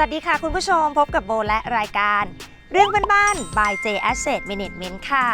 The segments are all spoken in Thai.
วัสดีค่ะคุณผู้ชมพบกับโบและรายการ เรื่องบ้านๆ by J Asset Management ค่ะ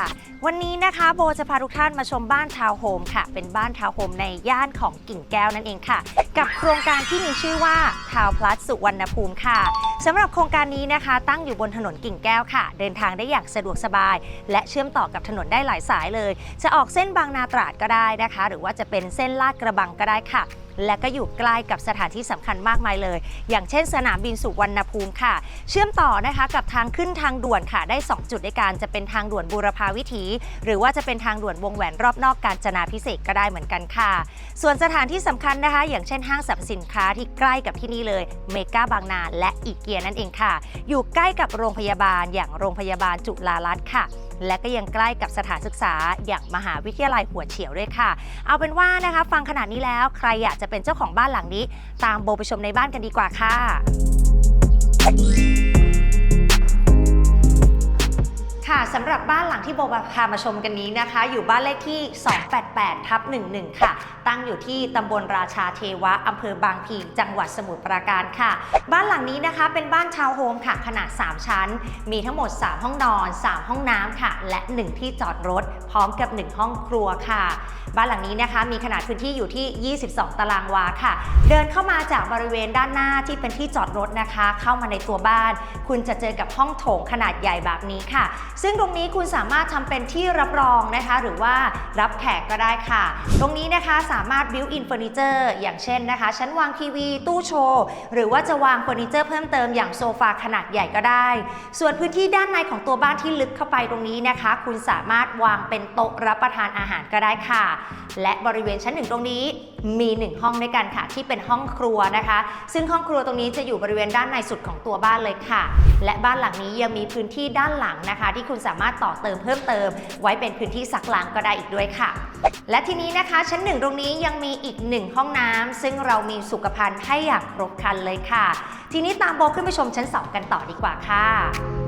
วันนี้นะคะโบจะพาทุกท่านมาชมบ้านทาวน์โฮมค่ะ เป็นบ้านทาวน์โฮมในย่านของกิ่งแก้วนั่นเองค่ะ กับโครงการที่มีชื่อว่าทาวพลัสสุวรรณภูมิค่ะสำหรับโครงการนี้นะคะ ตั้งอยู่บนถนนกิ่งแก้วค่ะ เดินทางได้อย่างสะดวกสบาย และเชื่อมต่อกับถนนได้หลายสายเลย จะออกเส้นบางนาตราดก็ได้นะคะ หรือว่าจะเป็นเส้นลาดกระบังก็ได้ค่ะ และก็อยู่ใกล้กับสถานที่สำคัญมากมายเลย อย่างเช่น สนามบินสุวรรณภูมิค่ะ เชื่อมต่อนะคะกับทางขึ้นทางด่วนค่ะ ได้ 2 จุดด้วยกันจะเป็นทางด่วนบูรพาวิถี หรือว่าจะเป็นทางด่วนวงแหวนรอบนอกการจนาพิเศษก็ได้เหมือนกันค่ะ ส่วนสถานที่สำคัญนะคะ อย่างเช่นห้างสรรพสินค้าที่ใกล้กับที่นี่เลยเมกาบางนาและอีเกียนั่นเองค่ะ อยู่ใกล้กับโรงพยาบาลอย่างโรงพยาบาลจุฬารัตน์ค่ะและก็ยังใกล้กับสถานศึกษาอย่างมหาวิทยาลัยหัวเฉียวด้วยค่ะ เอาเป็นว่านะคะ ฟังขนาดนี้แล้วใครอยากจะเป็นเจ้าของบ้านหลังนี้ ตามโบไปชมในบ้านกันดีกว่าค่ะ ค่ะสำหรับบ้านหลังที่โบพามาชมกันนี้นะคะ อยู่บ้านเลขที่ 288ทับ11 ค่ะ ตั้งอยู่ที่ตำบลราชาเทวะอำเภอบางพีจังหวัดสมุทรปราการค่ะ บ้านหลังนี้นะคะเป็นบ้านทาวโฮมค่ะ ขนาด 3 ชั้น มีทั้งหมด 3 ห้องนอน 3 ห้องน้ำค่ะ และ 1 ที่จอดรถ พร้อมกับ 1 ห้องครัวค่ะ บ้านหลังนี้นะคะ มีขนาดพื้นที่อยู่ที่ 22 ตารางวาค่ะ เดินเข้ามาจากบริเวณด้านหน้าที่เป็นที่จอดรถนะคะ เข้ามาในตัวบ้าน คุณจะเจอกับห้องโถงขนาดใหญ่แบบนี้ค่ะ ซึ่งตรงนี้คุณสามารถทำเป็นที่รับรองนะคะ หรือว่ารับแขกก็ได้ค่ะ ตรงนี้นะคะสาามารถ build in furniture อย่างเช่นนะคะ ชั้นวางทีวี ตู้โชว์ หรือว่าจะวางเฟอร์นิเจอร์เพิ่มเติมอย่างโซฟาขนาดใหญ่ก็ได้ ส่วนพื้นที่ด้านในของตัวบ้านที่ลึกเข้าไปตรงนี้นะคะ คุณสามารถวางเป็นโต๊ะรับประทานอาหารก็ได้ค่ะ และบริเวณชั้นหนึ่งตรงนี้ มีหนึ่งห้องด้วยกันค่ะ ที่เป็นห้องครัวนะคะ ซึ่งห้องครัวตรงนี้จะอยู่บริเวณด้านในสุดของตัวบ้านเลยค่ะ และบ้านหลังนี้ยังมีพื้นที่ด้านหลังนะคะ ที่คุณสามารถต่อเติมเพิ่มเติม ไว้เป็นพื้นที่ซักล้างก็ได้อีกด้วยค่ะ และทีนี้นะคะ ชั้นหนึ่งตรงนี้ยังมีอีกหนึ่งห้องน้ำซึ่งเรามีสุขภัณฑ์ให้อย่างครบครันเลยค่ะ ทีนี้ตามโบขึ้นไปชมชั้นสองกันต่อดีกว่าค่ะ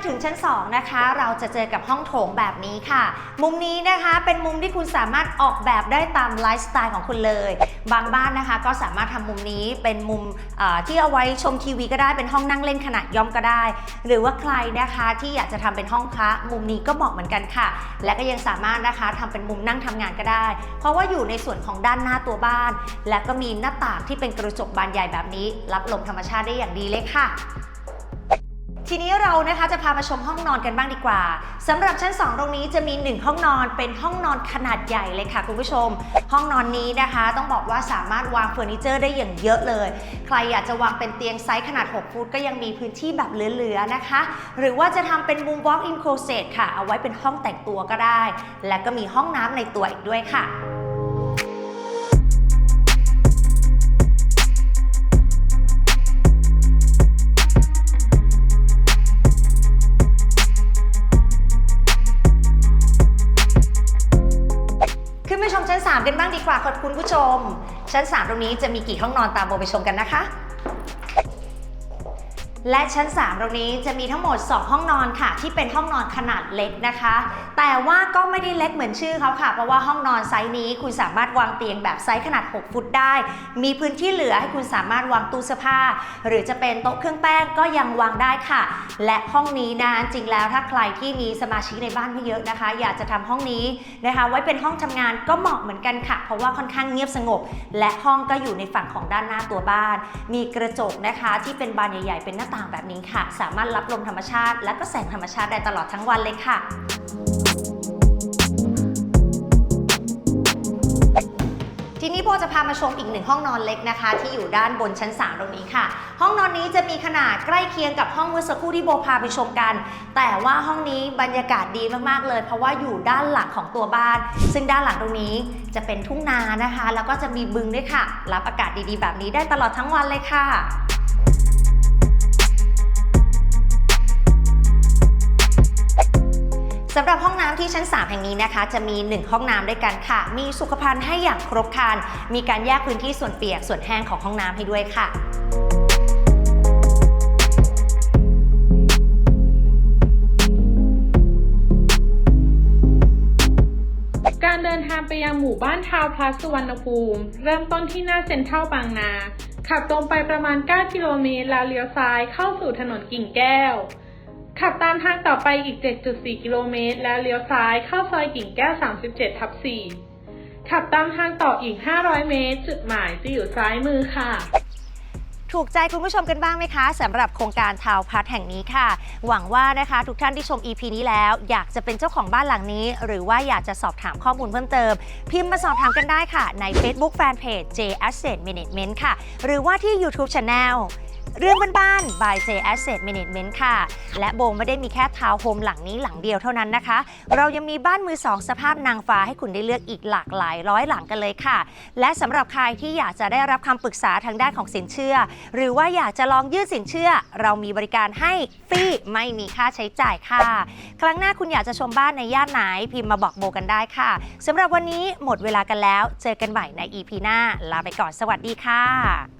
มาถึงชั้น 2 นะคะ เราจะเจอกับห้องโถงแบบนี้ค่ะ มุมนี้นะคะเป็นมุมที่คุณสามารถออกแบบได้ตามไลฟ์สไตล์ของคุณเลย บางบ้านนะคะก็สามารถทำมุมนี้เป็นมุมที่เอาไว้ชมทีวีก็ได้เป็นห้องนั่งเล่นขนาดย่อมก็ได้ หรือว่าใครนะคะที่อยากจะทำเป็นห้องพระมุมนี้ก็เหมาะเหมือนกันค่ะ และก็ยังสามารถนะคะทำเป็นมุมนั่งทำงานก็ได้ เพราะว่าอยู่ในส่วนของด้านหน้าตัวบ้าน และก็มีหน้าต่างที่เป็นกระจกบานใหญ่แบบนี้ รับลมธรรมชาติได้อย่างดีเลยค่ะ ทีนี้เรานะคะจะพามาชมห้องนอนกันบ้างดีกว่าสำหรับชั้น 2 ตรงนี้จะมี 1 ห้องนอนเป็นห้องนอนขนาดใหญ่เลยค่ะคุณผู้ชม ห้องนอนนี้นะคะ ต้องบอกว่าสามารถวางเฟอร์นิเจอร์ได้อย่างเยอะเลย ใครอยากจะวางเป็นเตียงไซส์ขนาด 6 ฟุตก็ยังมีพื้นที่แบบเหลือๆนะคะ หรือว่าจะทำเป็นมุม walk-in closet ค่ะ เอาไว้เป็นห้องแต่งตัวก็ได้ และก็มีห้องน้ำในตัวอีกด้วยค่ะ ชั้น 3 กันบ้างดีกว่าค่ะคุณผู้ชม ชั้น 3 ตรงนี้จะมีกี่ห้องนอนตามโบไปชมกันนะคะ และชั้น 3 ตรงนี้จะมีทั้งหมด 2 ห้องนอนค่ะ ที่เป็นห้องนอนขนาดเล็กนะคะ แต่ว่าก็ไม่ได้เล็กเหมือนชื่อเขาค่ะ เพราะว่าห้องนอนไซส์นี้คุณสามารถวางเตียงแบบไซส์ขนาด 6 ฟุตได้ มีพื้นที่เหลือให้คุณสามารถวางตู้เสื้อผ้า หรือจะเป็นโต๊ะเครื่องแป้งก็ยังวางได้ค่ะ และห้องนี้นะจริงแล้วถ้าใครที่มีสมาชิกในบ้านไม่เยอะนะคะ อยากจะทำห้องนี้นะคะ ไว้เป็นห้องทำงานก็เหมาะเหมือนกันค่ะ เพราะว่าค่อนข้างเงียบสงบ และห้องก็อยู่ในฝั่งของด้านหน้าตัวบ้าน มีกระจกนะคะที่เป็นบานใหญ่ ๆ เป็นหน้าต่างแบบนี้ค่ะ สามารถรับลมธรรมชาติ และก็แสงธรรมชาติได้ตลอดทั้งวันเลยค่ะทีนี้โบจะพามาชมอีกหนึ่งห้องนอนเล็กนะคะ ที่อยู่ด้านบนชั้น 3 ตรงนี้ค่ะ ห้องนอนนี้จะมีขนาดใกล้เคียงกับห้องเมื่อสักครู่ที่โบพาไปชมกัน แต่ว่าห้องนี้บรรยากาศดีมากๆเลย เพราะว่าอยู่ด้านหลังของตัวบ้าน ซึ่งด้านหลังตรงนี้จะเป็นทุ่งนานะคะ แล้วก็จะมีบึงด้วยค่ะ รับอากาศดีๆ แบบนี้ได้ตลอดทั้งวันเลยค่ะ สำหรับห้องน้ำที่ชั้น 3 แห่งนี้นะคะ จะมี 1 ห้องน้ำด้วยกันค่ะ มีสุขภัณฑ์ให้อย่างครบครันมีการแยกพื้นที่ส่วนเปียกส่วนแห้งของห้องน้ำให้ด้วยค่ะการเดินทางไปยังหมู่บ้านทาวพลัสสุวรรณภูมิ เริ่มต้นที่หน้าเซ็นทรัลบางนา ขับตรงไปประมาณ 9 กิโลเมตรแล้วเลี้ยวซ้ายเข้าสู่ถนนกิ่งแก้ว ขับตามทางต่อไปอีก 7.4 กิโลเมตร แล้วเลี้ยวซ้ายเข้าซอยกิ่งแก้ว 37 ทับ 4 ขับตามทางต่ออีก 500 เมตร จุดหมายจะอยู่ซ้ายมือค่ะ ถูกใจคุณผู้ชมกันบ้างไหมคะสำหรับโครงการทาวน์พัทแห่งนี้ค่ะ หวังว่านะคะทุกท่านที่ชม EP นี้แล้ว อยากจะเป็นเจ้าของบ้านหลังนี้ หรือว่าอยากจะสอบถามข้อมูลเพิ่มเติม พิมพ์มาสอบถามกันได้ค่ะ ใน Facebook Fanpage J Asset Management ค่ะ หรือว่าที่ YouTube Channel เรื่องบ้านๆ by J Asset Management ค่ะ และโบไม่ได้มีแค่ทาวน์โฮมหลังนี้หลังเดียวเท่านั้นนะคะ เรายังมีบ้านมือสองสภาพนางฟ้าให้คุณได้เลือกอีกหลากหลายร้อยหลังกันเลยค่ะ และสำหรับใครที่อยากจะได้รับคำปรึกษาทางด้านของสินเชื่อ หรือว่าอยากจะลองยื่นสินเชื่อ เรามีบริการให้ฟรีไม่มีค่าใช้จ่ายค่ะ ครั้งหน้าคุณอยากจะชมบ้านในย่านไหนพิมพ์มาบอกโบกันได้ค่ะสำหรับวันนี้หมดเวลากันแล้ว เจอกันใหม่ใน EP หน้าลาไปก่อนสวัสดีค่ะ